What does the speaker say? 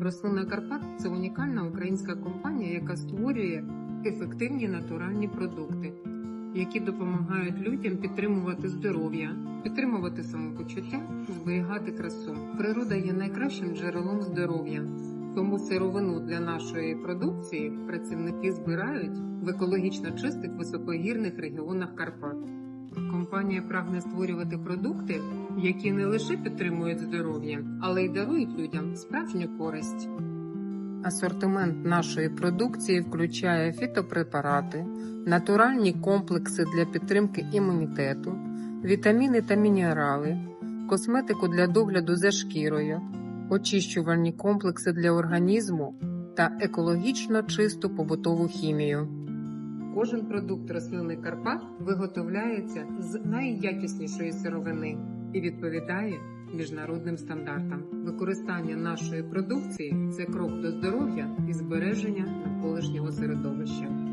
Рослина Карпат це унікальна українська компанія, яка створює ефективні натуральні продукти, які допомагають людям підтримувати здоров'я, підтримувати самопочуття, зберігати красу. Природа є найкращим джерелом здоров'я. Тому сировину для нашої продукції працівники збирають в екологічно чистих високогірних регіонах Карпат. Компанія прагне створювати продукти, які не лише підтримують здоров'я, але й дарують людям справжню користь. Асортимент нашої продукції включає фітопрепарати, натуральні комплекси для підтримки імунітету, вітаміни та мінерали, косметику для догляду за шкірою, очищувальні комплекси для організму та екологічно чисту побутову хімію. Кожен продукт рослини Карпат виготовляється з найякіснішої сировини і відповідає міжнародним стандартам. Використання нашої продукції це крок до здоров'я і збереження навколишнього середовища.